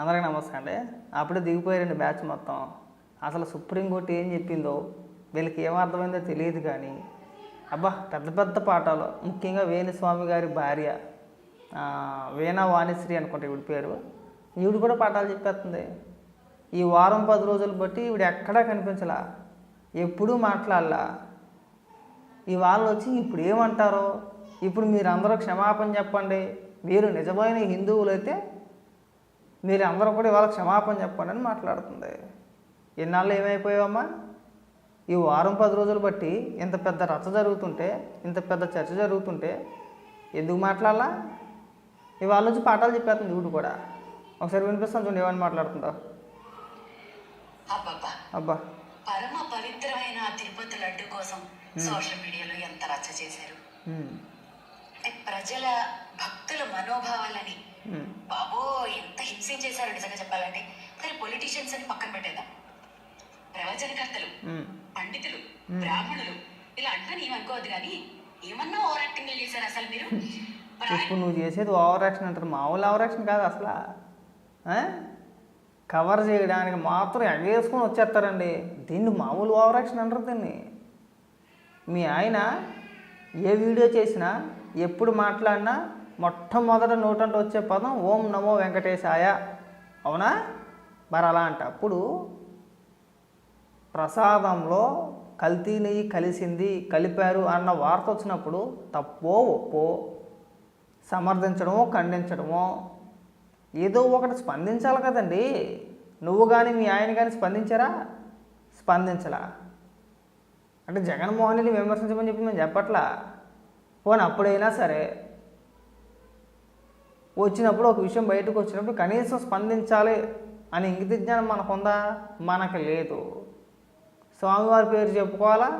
అందరికీ నమస్కారం అండి. అప్పుడే దిగిపోయారండి బ్యాచ్ మొత్తం. అసలు సుప్రీంకోర్టు ఏం చెప్పిందో వీళ్ళకి ఏమర్థమైందో తెలియదు కానీ అబ్బా పెద్ద పెద్ద పాఠాలు. ముఖ్యంగా వేణుస్వామి గారి భార్య వీణా వాణిశ్రీ అనుకుంటా ఈవిడ పేరు. ఈవిడ కూడా పాఠాలు చెప్పేస్తుంది. ఈ వారం పది రోజులు బట్టి ఈవిడ ఎక్కడా కనిపించలా ఎప్పుడూ మాట్లాడలా. ఇవాళ వచ్చి ఇప్పుడు ఏమంటారో? ఇప్పుడు మీరందరూ క్షమాపణ చెప్పండి. మీరు నిజమైన హిందువులైతే మీరు అందరూ కూడా ఇవాళ క్షమాపణ చెప్పండి అని మాట్లాడుతుంది. ఎన్నాళ్ళు ఏమైపోయావమ్మా? ఈ వారం పది రోజులు బట్టి ఇంత పెద్ద రచ్చ జరుగుతుంటే ఇంత పెద్ద చర్చ జరుగుతుంటే ఎందుకు మాట్లాడాలా? ఇవాళ నుంచి పాఠాలు చెప్పేస్తుంది వీడు కూడా. ఒకసారి వినిపిస్తాను చూడండి ఏమని మాట్లాడుతుందో. అబ్బా. పరమ పవిత్రమైన తిరుపతి లడ్డు కోసం సోషల్ మీడియాలో ఎంత రచ్చ చేశారు. ప్రజల భక్తుల మనోభావాలని బాబో ఎంత హింసించేశారు నిజంగా చెప్పాలంటే. సరే పొలిటీషియన్స్ అని పక్కన పెట్టేదా ప్రవచనకర్తలు. పండితులు బ్రాహ్మణులు ఇలా అంటాను ఏమనుకోవద్దు కానీ ఏమన్నా ఓవర్ యాక్టింగ్ చేశారు అసలు మీరు? ఇప్పుడు నువ్వు చేసేది ఓవర్ యాక్షన్ అంటారు. మామూలు ఓవర్ యాక్షన్ కాదు అసలు? కవర్ చేయడానికి మాత్రం ఎగేసుకొని వచ్చేస్తారండి. దీన్ని మామూలు ఓవర్ యాక్షన్ అంటారు దీన్ని. మీ ఆయన ఏ వీడియో చేసినా ఎప్పుడు మాట్లాడినా మొట్టమొదట నోటంట వచ్చే పదం ఓం నమో వెంకటేశాయ. అవునా? మరి అలా అంట. అప్పుడు ప్రసాదంలో కల్తీ నెయ్యి కలిసింది కలిపారు అన్న వార్త వచ్చినప్పుడు తప్పో ఒప్పో సమర్థించడమో ఖండించడమో ఏదో ఒకటి స్పందించాలి కదండి. నువ్వు కానీ మీ ఆయన కానీ స్పందించారా? స్పందించలా. అంటే జగన్మోహన్ రెడ్డి విమర్శించమని చెప్పి మేము చెప్పట్లా. పోనీ అప్పుడైనా సరే వచ్చినప్పుడు ఒక విషయం బయటకు వచ్చినప్పుడు కనీసం స్పందించాలి అని ఇంగిత జ్ఞానం మనకుందా మనకు లేదు. స్వామివారి పేరు చెప్పుకోవాలా?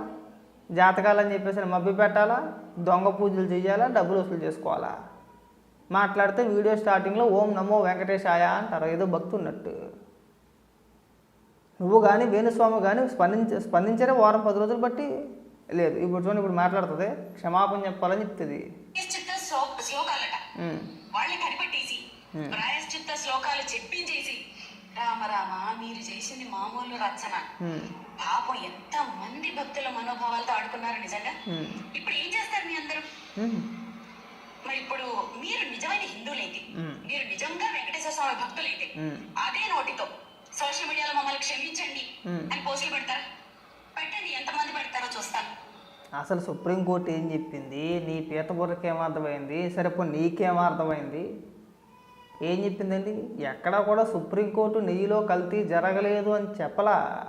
జాతకాలని చెప్పేసి మబ్బి పెట్టాలా? దొంగ పూజలు చేయాలా డబ్బులు వసూలు చేసుకోవాలా? మాట్లాడితే వీడియో స్టార్టింగ్లో ఓం నమో వెంకటేశాయ అంటారు. ఏదో భక్తున్నట్టు నువ్వు కానీ వేణుస్వామి కానీ స్పందించ స్పందించారే వారం పది రోజులు బట్టి లేదు. ఇప్పుడు చూడండి ఇప్పుడు మాట్లాడుతుంది. క్షమాపణ చెప్పాలని చెప్తుంది. వాళ్ళని కనిపెట్టేసి ప్రాయశ్చిత్త శ్లోకాలు చెప్పించేసి రామ రామ మీరు చేసింది మామూలు రచన పాపం ఎంత మంది భక్తుల మనోభావాలతో ఆడుకున్నారు నిజంగా? ఇప్పుడు ఏం చేస్తారు మీ అందరూ? మరి ఇప్పుడు మీరు నిజమైన హిందువులైతే. మీరు నిజంగా వెంకటేశ్వర స్వామి భక్తులైతే. అదే నోటితో సోషల్ మీడియాలో మమ్మల్ని క్షమించండి. అని పోస్టులు పెడతారా? పెట్టండి ఎంతమంది పెడతారో చూస్తాను. అసలు సుప్రీంకోర్టు ఏం చెప్పింది? నీ పీత బుర్రకి ఏమర్థమైంది సరే ఇప్పుడు నీకేం అర్థమైంది? ఏం చెప్పిందండి? ఎక్కడా కూడా సుప్రీంకోర్టు నెయ్యిలో కల్తీ జరగలేదు అని చెప్పలా.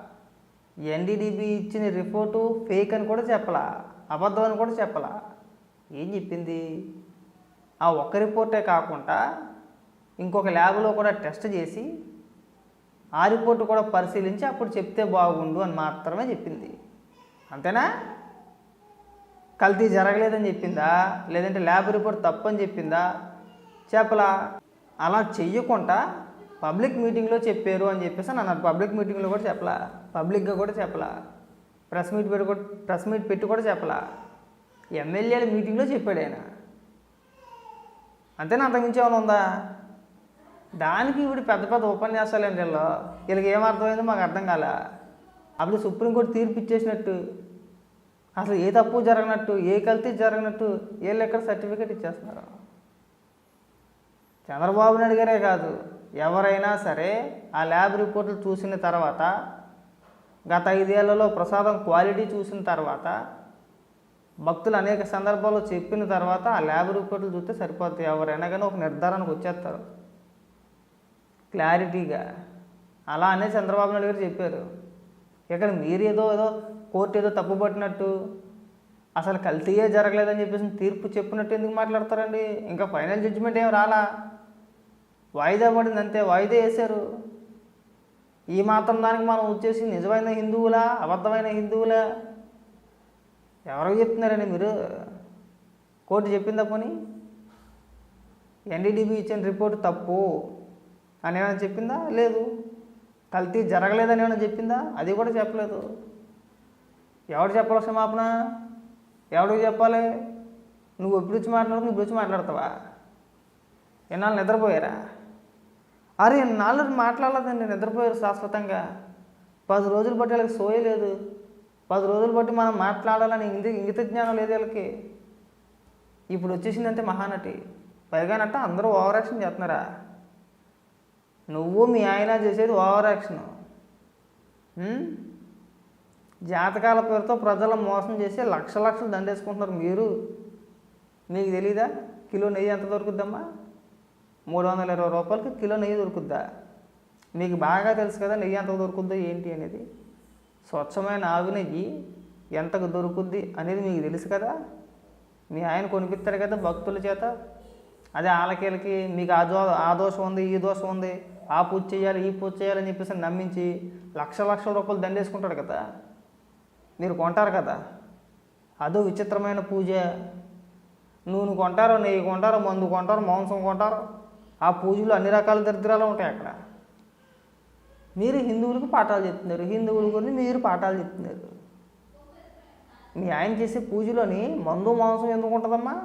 ఎన్డీడీబీ ఇచ్చిన రిపోర్టు ఫేక్ అని కూడా చెప్పలా. అబద్ధం అని కూడా చెప్పలా. ఏం చెప్పింది? ఆ ఒక్క రిపోర్టే కాకుండా ఇంకొక ల్యాబ్లో కూడా టెస్ట్ చేసి ఆ రిపోర్టు కూడా పరిశీలించి అప్పుడు చెప్తే బాగుండు అని మాత్రమే చెప్పింది. అంతేనా? కల్తీ జరగలేదని చెప్పిందా? లేదంటే ల్యాబ్ రిపోర్ట్ తప్పని చెప్పిందా? చెప్పలా అలా చెయ్యకుండా పబ్లిక్ మీటింగ్లో చెప్పారు అని చెప్పేసి నన్ను అన్నారు. పబ్లిక్ మీటింగ్లో కూడా చెప్పలా. పబ్లిక్గా కూడా చెప్పలా. ప్రెస్ మీట్ పెట్టి కూడా ప్రెస్ మీట్ పెట్టి కూడా చెప్పలా. ఎమ్మెల్యేల మీటింగ్లో చెప్పాడు ఆయన. అంతేనా? అంతకుమించి ఏమైనా ఉందా? దానికి ఇప్పుడు పెద్ద పెద్ద ఉపన్యాసాలు అండి వీళ్ళు? వీళ్ళకి ఏం అర్థమైందో మాకు అర్థం కాలే. అప్పుడు సుప్రీంకోర్టు తీర్పు ఇచ్చేసినట్టు. అసలు ఏ తప్పు జరగనట్టు ఏ కల్తీ జరగనట్టు వీళ్ళు ఎక్కడ సర్టిఫికేట్ ఇచ్చేస్తున్నారు? చంద్రబాబు నాయుడు గారే కాదు. ఎవరైనా సరే ఆ ల్యాబ్ రిపోర్ట్లు చూసిన తర్వాత గత ఐదేళ్ళలో ప్రసాదం క్వాలిటీ చూసిన తర్వాత భక్తులు అనేక సందర్భాల్లో చెప్పిన తర్వాత ఆ ల్యాబ్ రిపోర్ట్లు చూస్తే సరిపోతాయి. ఎవరైనా కానీ ఒక నిర్ధారణకు వచ్చేస్తారు. క్లారిటీగా. అలా అనే చంద్రబాబు నాయుడు గారు చెప్పారు. ఇక్కడ మీరు ఏదో ఏదో కోర్టు ఏదో తప్పు పట్టినట్టు. అసలు కల్తీయే జరగలేదని చెప్పేసి తీర్పు చెప్పినట్టు ఎందుకు మాట్లాడతారండి? ఇంకా ఫైనల్ జడ్జిమెంట్ ఏం రాలా? వాయిదా పడింది అంతే వాయిదా వేశారు. ఈ మాత్రం దానికి మనం వచ్చేసి నిజమైన హిందువులా అబద్ధమైన హిందువులా? ఎవరికి చెప్తున్నారండి మీరు? కోర్టు చెప్పిందా పోనీ? ఎన్డీడీబీ ఇచ్చిన రిపోర్ట్ తప్పు అని ఏమైనా చెప్పిందా? లేదు. కల్తీ జరగలేదని ఏమైనా చెప్పిందా? అది కూడా చెప్పలేదు. ఎవడు చెప్పాలి క్షమాపణ? ఎవడికి చెప్పాలి? నువ్వు ఎప్పుడు వచ్చి మాట్లాడుతు ఇప్పుడు వచ్చి మాట్లాడతావా? ఎన్నాళ్ళు నిద్రపోయారా? అరే నాలుగు మాట్లాడలేదండి నిద్రపోయారు శాశ్వతంగా. పది రోజులు బట్టి వాళ్ళకి సోయలేదు పది రోజులు బట్టి మనం మాట్లాడాలని ఇంగి ఇంగిత జ్ఞానం లేదు వీళ్ళకి. ఇప్పుడు వచ్చేసిందంటే మహానటి. పైగానట్ట అందరూ ఓవర్ యాక్షన్ చేస్తున్నారా? నువ్వు మీ ఆయన చేసేది ఓవర్ యాక్షన్. జాతకాల పేరుతో ప్రజలను మోసం చేసి లక్ష లక్షలు దండేసుకుంటున్నారు మీరు. మీకు తెలీదా? కిలో నెయ్యి ఎంత దొరుకుద్దమ్మా? మూడు వందల ఇరవై రూపాయలకి కిలో నెయ్యి దొరుకుద్దా? మీకు బాగా తెలుసు కదా నెయ్యి ఎంత దొరుకుద్దో ఏంటి అనేది. స్వచ్ఛమైన ఆవు నెయ్యి ఎంతకు దొరుకుద్ది అనేది మీకు తెలుసు కదా? మీ ఆయన కొనిపిస్తారు కదా భక్తుల చేత. అదే ఆలకేలకి మీకు ఆ దో ఆ దోషం ఉంది ఈ దోషం ఉంది ఆ పూజ చేయాలి ఈ పూజ చేయాలని చెప్పేసి నమ్మించి లక్ష లక్షల రూపాయలు దండేసుకుంటాడు కదా. మీరు కొంటారు కదా. అదో విచిత్రమైన పూజ. నూనె కొంటారో నెయ్యి కొంటారో మందు కొంటారు మాంసం కొంటారు ఆ పూజలు అన్ని రకాల దరిద్రాలు ఉంటాయి అక్కడ. మీరు హిందువులకు పాఠాలు చెప్తున్నారు. హిందువుల గురించి మీరు పాఠాలు చెప్తున్నారు. మీ ఆయన చేసే పూజలోని మందు మాంసం ఎందుకు ఉంటుందమ్మా?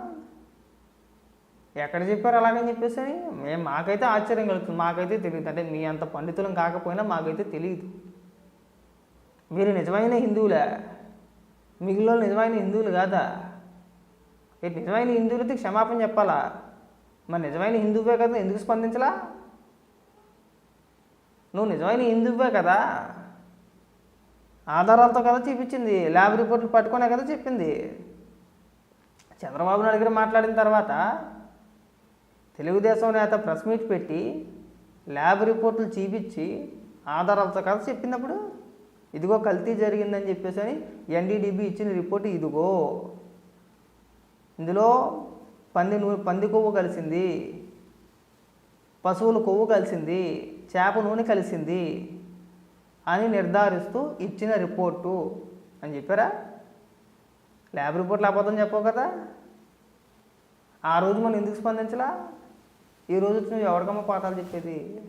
ఎక్కడ చెప్పారు అలాగని చెప్పేసి అని? మేము మాకైతే ఆశ్చర్యం కలుగుతుంది. మాకైతే తెలియదు. అంటే మీ అంత పండితులం కాకపోయినా మాకైతే తెలియదు. మీరు నిజమైన హిందువులే? మిగిలిన నిజమైన హిందువులు కాదా? మీరు నిజమైన హిందువులకి క్షమాపణ చెప్పాలా? మరి నిజమైన హిందువే కదా ఎందుకు స్పందించలా? నువ్వు నిజమైన హిందువే కదా? ఆధారాలతో కదా చూపించింది ల్యాబ్ రిపోర్ట్లు పట్టుకునే కదా చెప్పింది. చంద్రబాబు నాయుడు గారు మాట్లాడిన తర్వాత తెలుగుదేశం నేత ప్రెస్ మీట్ పెట్టి ల్యాబ్ రిపోర్ట్లు చూపించి ఆధారాలతో కదా చెప్పినప్పుడు ఇదిగో కల్తీ జరిగిందని చెప్పేసి అని ఎన్డీడీబీ ఇచ్చిన రిపోర్ట్ ఇదిగో. ఇందులో పంది నూనె పంది కొవ్వు కలిసింది పశువుల కొవ్వు కలిసింది చేప నూనె కలిసింది అని నిర్ధారిస్తూ ఇచ్చిన రిపోర్టు అని చెప్పారా? ల్యాబ్ రిపోర్ట్లు అబద్ధం చెప్పవు కదా. ఆ రోజు మనం ఎందుకు స్పందించలా? ఈ రోజు వచ్చి నువ్వు ఎవరికమ్మ పాఠాలు చెప్పేది?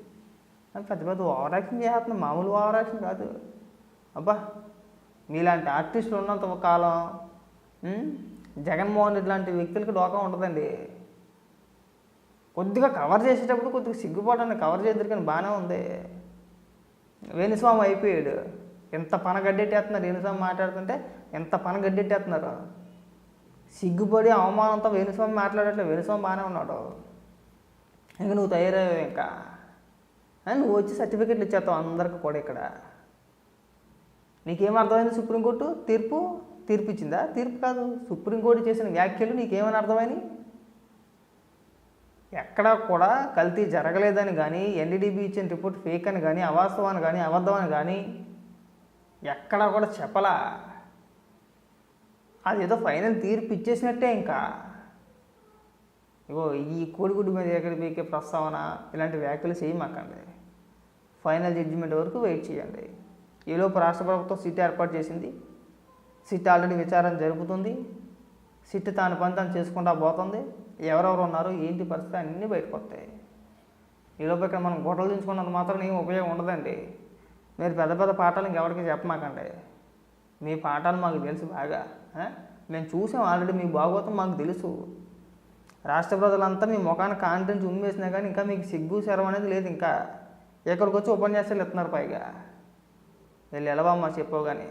అని పెద్ద పెద్ద ఓవరాక్షన్ చేస్తున్నావు మామూలు ఓవరాక్షన్ కాదు. అబ్బా మీలాంటి ఆర్టిస్టులు ఉన్నంత కాలం జగన్మోహన్ రెడ్డి లాంటి వ్యక్తులకి డోకా ఉండదండి. కొద్దిగా కవర్ చేసేటప్పుడు కొద్దిగా సిగ్గుపడండి కవర్ చేద్దరు కానీ బాగానే ఉంది. వేణుస్వామి అయిపోయాడు. ఎంత పన గడ్డెట్టేస్తున్నారు వేణుస్వామి మాట్లాడుతుంటే ఎంత పన గడ్డెట్టేస్తున్నారు సిగ్గుపడి అవమానంతో వేణుస్వామి మాట్లాడట్లేదు. వేణుస్వామి బాగానే ఉన్నాడు. ఇంక నువ్వు తయారయ్యావు ఇంకా. అని నువ్వు వచ్చి సర్టిఫికెట్లు ఇచ్చేస్తావు అందరికి కూడా ఇక్కడ. నీకేం అర్థమైంది సుప్రీంకోర్టు? తీర్పు? తీర్పు ఇచ్చిందా తీర్పు కాదు. సుప్రీంకోర్టు చేసిన వ్యాఖ్యలు నీకేమని అర్థమైంది ఎక్కడా కూడా కల్తీ జరగలేదని కానీ ఎన్డీడీబీ ఇచ్చిన రిపోర్ట్ ఫేక్ అని కానీ అవాస్తవాన్ని కానీ అబద్ధమని కానీ ఎక్కడా కూడా చెప్పలా. అదేదో ఫైనల్ తీర్పు ఇచ్చేసినట్టే ఇంకా. ఇగో ఈ కోడిగుడ్డు మీద ఎక్కడ పీకే ప్రస్తావన ఇలాంటి వ్యాఖ్యలు చేయమాకండి. ఫైనల్ జడ్జిమెంట్ వరకు వెయిట్ చేయండి. ఈలోపు రాష్ట్ర ప్రభుత్వం సిట్ ఏర్పాటు చేసింది. సిట్ ఆల్రెడీ విచారణ జరుపుతుంది. సిట్ తాను పని తాను చేసుకుంటా పోతుంది. ఎవరెవరు ఉన్నారు ఏంటి పరిస్థితి అన్నీ బయటకు వస్తాయి ఈలోపు ఇక్కడ మనం గొడవలు దించుకున్నంత మాత్రం ఏం ఉపయోగం ఉండదండి. మీరు పెద్ద పెద్ద పాఠాలు ఇంకెవరికి చెప్పమాకండి. మీ పాఠాలు మాకు తెలుసు బాగా మేము చూసాం ఆల్రెడీ మీ భాగవతం మాకు తెలుసు. రాష్ట్ర ప్రజలంతా మీ ముఖాన్ని కాన్ఫిడెన్స్ ఉమ్మేసినా కానీ ఇంకా మీకు సిగ్గు శరం అనేది లేదు ఇంకా. ఎక్కడికి వచ్చి ఉపన్యాసాలు ఇస్తున్నారు పైగా. వెళ్ళి ఎలవమ్మా చెప్పవు కానీ